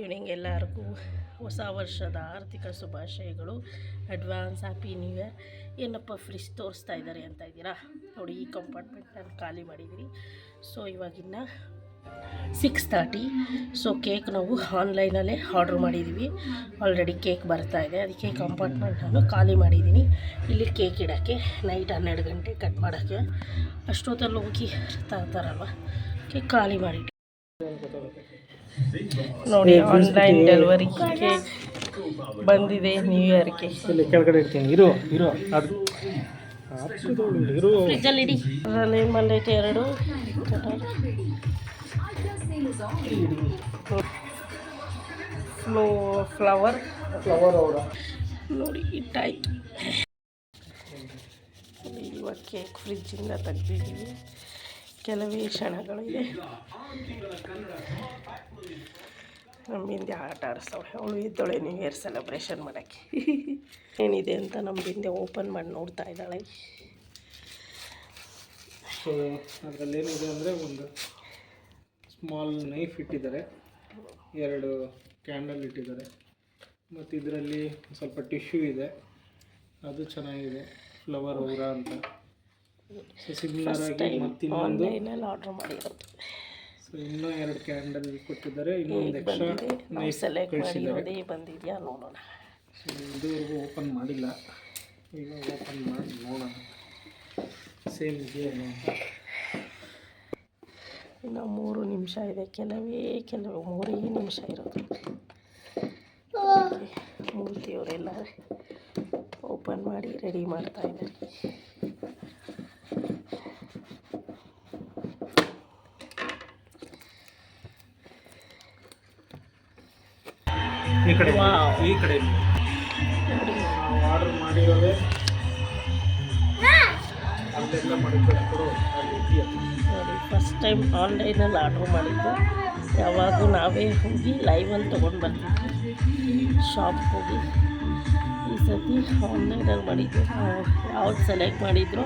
Evening ಎಲ್ಲರಿಗೂ ಹೊಸ ವರ್ಷದ ಆರ್ಥಿಕ ಶುಭಾಶಯಗಳು. ಅಡ್ವಾನ್ಸ್ ಹ್ಯಾಪಿ ನ್ಯೂ ಇಯರ್ ಏನಪ್ಪ ಫ್ರಿಜ್ ತೋರಿಸ್ತಾ ಇದ್ದಾರೆ ಅಂತ ಇದ್ದೀರಾ? ನೋಡಿ, ಈ ಕಂಪಾರ್ಟ್ಮೆಂಟ್ ನಾನು ಖಾಲಿ ಮಾಡಿದ್ದೀನಿ. ಸೊ ಇವಾಗಿನ್ನ ಸಿಕ್ಸ್ ತರ್ಟಿ ಸೊ ಕೇಕ್ ನಾವು ಆನ್ಲೈನಲ್ಲೇ ಆರ್ಡ್ರ್ ಮಾಡಿದ್ದೀವಿ ಆಲ್ರೆಡಿ ಕೇಕ್ ಬರ್ತಾ ಇದೆ. ಅದಕ್ಕೆ ಕಂಪಾರ್ಟ್ಮೆಂಟ್ ನಾನು ಖಾಲಿ ಮಾಡಿದ್ದೀನಿ ಇಲ್ಲಿ ಕೇಕ್ ಇಡೋಕ್ಕೆ ನೈಟ್ ಹನ್ನೆರಡು ಗಂಟೆ ಕಟ್ ಮಾಡೋಕ್ಕೆ. ಅಷ್ಟೊತ್ತಲ್ಲಿ ಹೋಗಿ ತರ್ತಾರಲ್ವ? ಕೇಕ್ ಖಾಲಿ ಮಾಡಿ ನೋಡಿ ಆನ್ಲೈನ್ ಡೆಲಿವರಿ ಕೇಕ್ ಬಂದಿದೆ ನ್ಯೂ ಇಯರ್ಗೆ ಇಲ್ಲಿ ಕೆಳಗಡೆ ಇರ್ತೀನಿ. ಇರು ಇರು ಅದು. ಇರು ಅದರಲ್ಲಿ ಮಲ್ಲೈಟ್ ಎರಡು ಫ್ಲೋ ಫ್ಲವರ್ ಫ್ಲವರ್ ನೋಡಿ ಇಟ್ಟಾಯ್ತು ಇವಾಗ ಕೇಕ್ ಫ್ರಿಜ್ಜಿಂದ ತೆಗ್ದಿದ್ದೀವಿ. ಕೆಲವೇ ಕ್ಷಣಗಳಿದೆ. ನಮ್ಮ ಹಿಂದೆ ಆಟ ಆಡಿಸ್ತಾವೆ ಅವಳು ಇದ್ದಾಳೆ ನ್ಯೂ ಇಯರ್ ಸೆಲೆಬ್ರೇಷನ್ ಮಾಡೋಕ್ಕೆ. ಏನಿದೆ ಅಂತ ಹಿಂದೆ ಓಪನ್ ಮಾಡಿ ನೋಡ್ತಾ ಇದ್ದಾಳೆ. ಸೊ ಅದರಲ್ಲಿ ಏನಿದೆ ಅಂದರೆ ಒಂದು ಸ್ಮಾಲ್ ನೈಫ್ ಇಟ್ಟಿದ್ದಾರೆ. ಎರಡು ಕ್ಯಾಂಡಲ್ ಇಟ್ಟಿದ್ದಾರೆ. ಮತ್ತು ಇದರಲ್ಲಿ ಸ್ವಲ್ಪ ಟಿಶ್ಯೂ ಇದೆ. ಅದು ಚೆನ್ನಾಗಿದೆ. ಫ್ಲವರ್ ಊರ ಅಂತ. ಮತ್ತು ಇನ್ನೊಂದು ಆನ್ಲೈನಲ್ಲಿ ಆರ್ಡ್ರ್ ಮಾಡಿರೋದು. ಸೊ ಇನ್ನೂ ಎರಡು ಕ್ಯಾಂಡಲ್ ಕೊಟ್ಟಿದ್ದಾರೆ ಇನ್ನೊಂದು ಎಕ್ಸ್ಟ್ರಾ ನೈಸ್ ಸೆಲೆಕ್ಟ್ ಮಾಡಿ ನೋಡಿ ಬಂದಿದೆಯಾ ನೋಡೋಣ. ಸೊ ಇದುವರೆಗೂ ಓಪನ್ ಮಾಡಿಲ್ಲ. ಈಗ ಓಪನ್ ಮಾಡಿ ನೋಡೋಣ. ಸೇಮ್ ಇದೆಯೇನೋ ಅಂತ ಇನ್ನು ಮೂರು ನಿಮಿಷ ಇದೆ. ಕೆಲವೇ ಕೆಲವು ಮೂರೇ ನಿಮಿಷ ಇರೋದು. ಮೂರ್ತಿಯವರೆಲ್ಲ ಓಪನ್ ಮಾಡಿ ರೆಡಿ ಮಾಡ್ತಾ ಇದ್ದಾರೆ. ಈ ಕಡೆ. ಈ ಕಡೆ ಆರ್ಡರ್ ಮಾಡಿರೋದೇ ಅಲ್ಲೆಲ್ಲ ಫಸ್ಟ್ ಟೈಮ್ ಆನ್ಲೈನಲ್ಲಿ ಆರ್ಡ್ರ್ ಮಾಡಿದ್ದು. ಯಾವಾಗೂ ನಾವೇ ಹೋಗಿ ಲೈವಲ್ಲಿ ತೊಗೊಂಡು ಬರ್ತಿದ್ವಿ. ಶಾಪ್ಗೆ ಹೋಗಿ. ಈ ಸತಿ ಆನ್ಲೈನಲ್ಲಿ ಮಾಡಿದ್ದು. ಯಾವ್ದು ಸೆಲೆಕ್ಟ್ ಮಾಡಿದ್ರು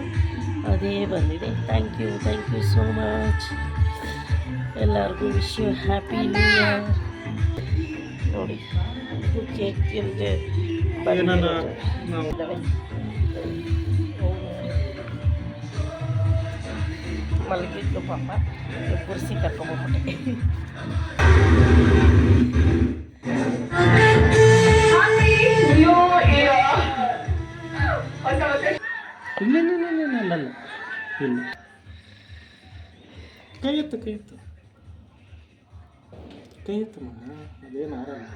ಅದೇ ಬಂದಿದೆ. Thank you thank you so much ಎಲ್ಲರಿಗೂ wish you happy new year ನೋಡಿ. ಇದು ಕೇಕ್ ತಿಂದೆ ಏನಾನ ನಾವು ಮಲಗಿದ್ದು ಪಾಪ ಕುರ್ಸಿ ಕರ್ಕೊಂಬಂದ್ಬಿಟ್ಟೆ ಇಲ್ಲ ಇಲ್ಲ ಇಲ್ಲ ಇಲ್ಲ ಇಲ್ಲ. ಇಲ್ಲ. ಇಲ್ಲ ಕೈ ಎತ್ತು ಕೈ ಎತ್ತು ಕೈ ಎತ್ತಮ್ಮ ಅದೇನು ಆರಲ್ಲ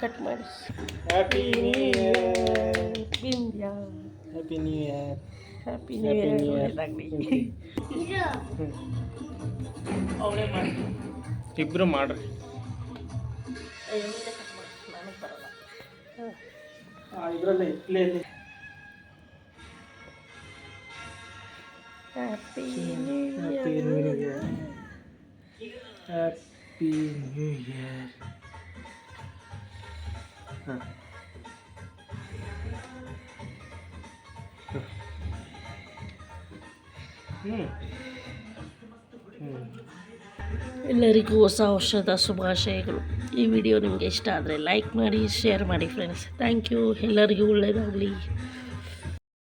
ಕಟ್ ಮಾಡಿ happy new year Bindya happy new year happy new Happy year New Year. ಒಳ್ಳೇದಾಗಲಿ ಅವಳೇ ಮಾಡಿ ಇಬ್ಬರು ಮಾಡ್ರಿ ನನಗೆ ಬರಲ್ಲ ಇದರಲ್ಲಿ ಪ್ಲೇಲಿ happy new happy new year happy new year ಹಾಂ ಹ್ಞೂ ಹ್ಞೂ ಎಲ್ಲರಿಗೂ ಹೊಸ ವರ್ಷದ ಶುಭಾಶಯಗಳು. ಈ ವಿಡಿಯೋ ನಿಮಗೆ ಇಷ್ಟ ಆದರೆ ಲೈಕ್ ಮಾಡಿ ಶೇರ್ ಮಾಡಿ ಫ್ರೆಂಡ್ಸ್ ಥ್ಯಾಂಕ್ ಯು ಎಲ್ಲರಿಗೂ ಒಳ್ಳೆಯದಾಗಲಿ